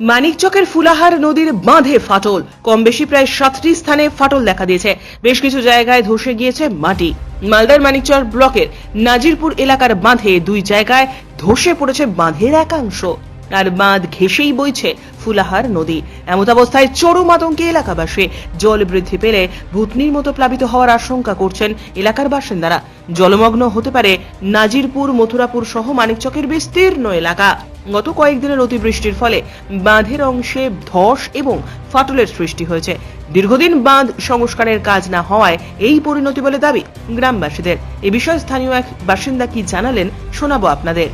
মানিকচকের ফুলাহার নদীর বাঁধে ফাটল। কম বেশি প্রায় সাতটি স্থানে ফাটল দেখা দিয়েছে। বেশ কিছু জায়গায় ধসে গিয়েছে মাটি। মালদার মানিকচর ব্লকের নাজিরপুর এলাকার বাঁধে দুই জায়গায় ধসে পড়েছে বাঁধের একাংশ। আর বাঁধ ঘেঁষেই বইছে ফুলাহার নদী। এমত অবস্থায় চরম আতঙ্কে এলাকাবাসী জল বৃদ্ধি পেলে ভূতনির মতো প্লাবিত হওয়ার আশঙ্কা করছেন এলাকার বাসিন্দারা। জলমগ্ন হতে পারে নাজিরপুর, মথুরাপুর সহ মানিকচকের বিস্তীর্ণ এলাকা। গত কয়েকদিনের অতিবৃষ্টির ফলে বাঁধের অংশে ধস এবং ফাটলের সৃষ্টি হয়েছে। দীর্ঘদিন বাঁধ সংস্কারের কাজ না হওয়ায় এই পরিণতি বলে দাবি গ্রামবাসীদের। এ বিষয়ে স্থানীয় এক বাসিন্দা কি জানালেন, শোনাবো আপনাদের।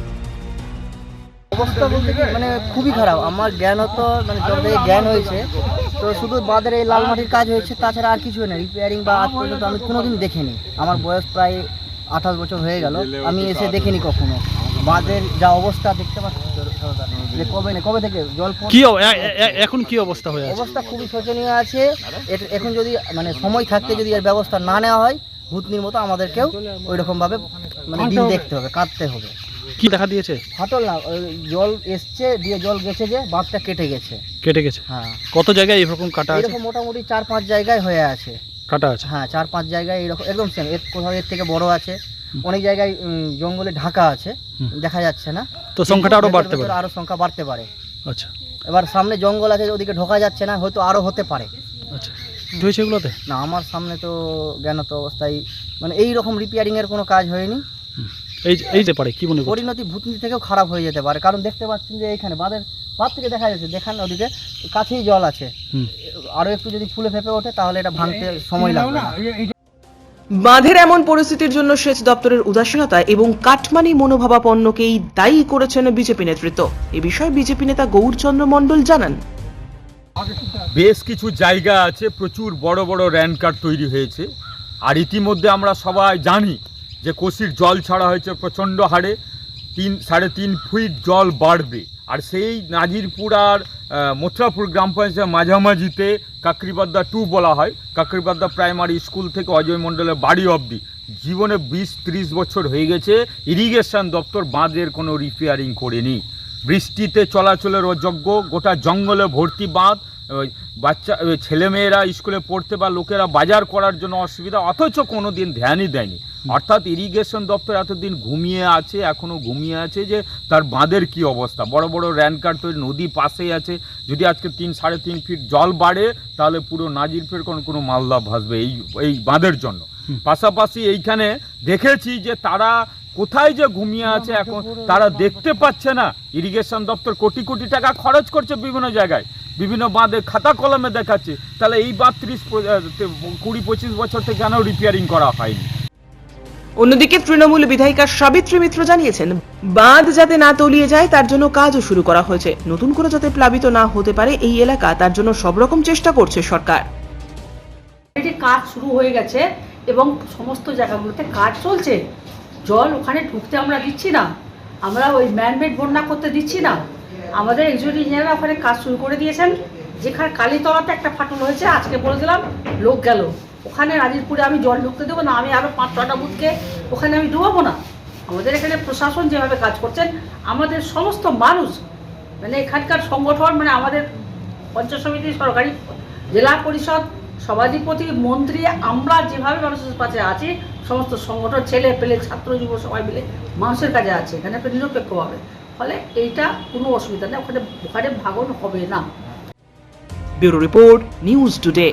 অবস্থা বলতে কি মানে খুবই খারাপ। আমার জ্ঞান তো মানে থেকে জ্ঞান হয়েছে, তো শুধু বাঁধের এই লাল মাটির কাজ হয়েছে, তাছাড়া আর কিছু না। রিপেয়ারিং বা আজ পর্যন্ত আমি কোনোদিন দেখিনি। আমার বয়স প্রায় আঠাশ বছর হয়ে গেল। আমি এসে দেখিনি কখনো। বাঁধের যা অবস্থা, দেখতে পাচ্ছি যে কবে না কবে থেকে? জল কি এখন কি অবস্থা হয়ে আছে? অবস্থা খুবই শোচনীয় আছে। এখন যদি মানে সময় থাকতে যদি এর ব্যবস্থা না নেওয়া হয় ভূতনির মতো আমাদেরকেও ওই মানে দিন দেখতে হবে কাটতে হবে। কি দেখা দিয়েছে? ফাটল না জল এসছে দিয়ে জল গেছে যে বাঁধটা কেটে গেছে। কেটে গেছে? হ্যাঁ। কত জায়গায় এরকম কাটা আছে? এরকম মোটামুটি চার পাঁচ জায়গায় হয়ে আছে। কাটা আছে? হ্যাঁ চার পাঁচ জায়গায় এরকম একদম সেম এর কোথাও এর থেকে বড় আছে। অনেক জায়গায় জঙ্গলে ঢাকা আছে দেখা যাচ্ছে না। তো সংখ্যাটা আরও বাড়তে পারে? আরও সংখ্যা বাড়তে পারে। আচ্ছা। এবার সামনে জঙ্গল আছে ওদিকে ঢোকা যাচ্ছে না হয়তো আরও হতে পারে। আচ্ছা। হয়েছে এগুলোতে? না আমার সামনে তো জ্ঞানত অবস্থায় মানে এই রকম রিপেয়ারিং এর কোনো কাজ হয়নি। এই এই যে পারে কি মনে পরিণতি ভূতনি থেকেও খারাপ হয়ে যেতে পারে। কারণ দেখতে পাচ্ছেন যে এখানে বাঁধের বাঁধ থেকে দেখা যাচ্ছে দেখান ওদিকে কাছেই জল আছে। আরও একটু যদি ফুলে ফেপে ওঠে তাহলে এটা ভাঙতে সময় লাগবে না বাঁধের এমন পরিস্থিতির জন্য সেচ দপ্তরের উদাসীনতা এবং কাটমানি মনোভাবাপন্নকেই দায়ী করেছেন বিজেপি নেতৃত্ব। এ বিষয়ে বিজেপি নেতা গৌরচন্দ্র মণ্ডল জানান। বেশ কিছু জায়গা আছে, প্রচুর বড় বড় র্যানকার তৈরি হয়েছে। আর ইতিমধ্যে আমরা সবাই জানি যে কোশির জল ছাড়া হয়েছে প্রচণ্ড হারে, তিন, সাড়ে তিন ফুট জল বাড়বে। আর সেই নাজিরপুর আর মথুরাপুর গ্রাম পঞ্চায়েতের মাঝামাঝিতে কাকরিবাদ্দা টু বলা হয়। কাকরিবাদ্দা প্রাইমারি স্কুল থেকে অজয় মণ্ডলের বাড়ি অবধি। জীবনে বিশ ত্রিশ বছর হয়ে গেছে, ইরিগেশন দপ্তর বাঁধের কোনো রিপেয়ারিং করেনি। বৃষ্টিতে চলাচলের অযোগ্য, গোটা জঙ্গলে ভর্তি বাঁধ বাচ্চা ছেলেমেয়েরা স্কুলে পড়তে বা লোকেরা বাজার করার জন্য অসুবিধা, অথচ কোনো দিন ধ্যানই দেয়নি। অর্থাৎ ইরিগেশন দপ্তর এতদিন ঘুমিয়ে আছে এখনও ঘুমিয়ে আছে যে তার বাঁধের কি অবস্থা? বড় বড় র্যানকার তৈরি নদী পাশেই আছে। যদি আজকে তিন সাড়ে তিন ফিট জল বাড়ে তাহলে পুরো নাজিরপুর কোনো কোনো মালদা ভাসবে এই এই বাঁধের জন্য। পাশাপাশি এইখানে দেখেছি যে তারা কোথায় যে ঘুমিয়ে আছে এখন তারা দেখতে পাচ্ছে না। ইরিগেশন দপ্তর কোটি কোটি টাকা খরচ করছে বিভিন্ন জায়গায়। বিভিন্ন বাঁধে খাতা কলমে দেখাচ্ছে। তাহলে এই বাঁধ ত্রিশ কুড়ি পঁচিশ বছর থেকে কেন রিপেয়ারিং করা হয়নি? অন্যদিকে তৃণমূল বিধায়িকা সাবিত্রী মিত্র জানিয়েছেন, বাঁধ যাতে না তলিয়ে যায়, তার জন্য কাজও শুরু করা হয়েছে। নতুন করে যাতে প্লাবিত না হতে পারে এই এলাকা, তার জন্য সব রকম চেষ্টা করছে সরকার। কাজ শুরু হয়ে গেছে এবং সমস্ত জায়গাগুলোতে কাজ চলছে। জল ওখানে ঢুকতে আমরা দিচ্ছি না। আমরা ওই ম্যানমেড বন্যা করতে দিচ্ছি না। আমাদের একজন ইঞ্জিনিয়াররা ওখানে কাজ শুরু করে দিয়েছেন। যেখানে কালীতলাতে একটা ফাটল হয়েছে, আজকে বলে দিলাম, লোক গেল। ওখানে রাজিরপুরে আমি জল ঢুকতে দেবো, না আমি আরও পাঁচ ছটা বুথকে ওখানে আমি ডুবাবো না। আমাদের এখানে প্রশাসন যেভাবে কাজ করছেন, আমাদের সমস্ত মানুষ মানে এখানকার সংগঠন মানে আমাদের পঞ্চায়েত সমিতি, সরকারি জেলা পরিষদ, সভাধিপতি, মন্ত্রী, আমরা যেভাবে মানুষের কাছে আছি, সমস্ত সংগঠন, ছেলে পেলে, ছাত্র যুব সবাই মিলে মানুষের কাছে আছে, এখানে একটা নিরপেক্ষভাবে। ফলে এইটা কোনো অসুবিধা নেই, ওখানে ওখানে ভাগন হবে না। Bureau report, news today.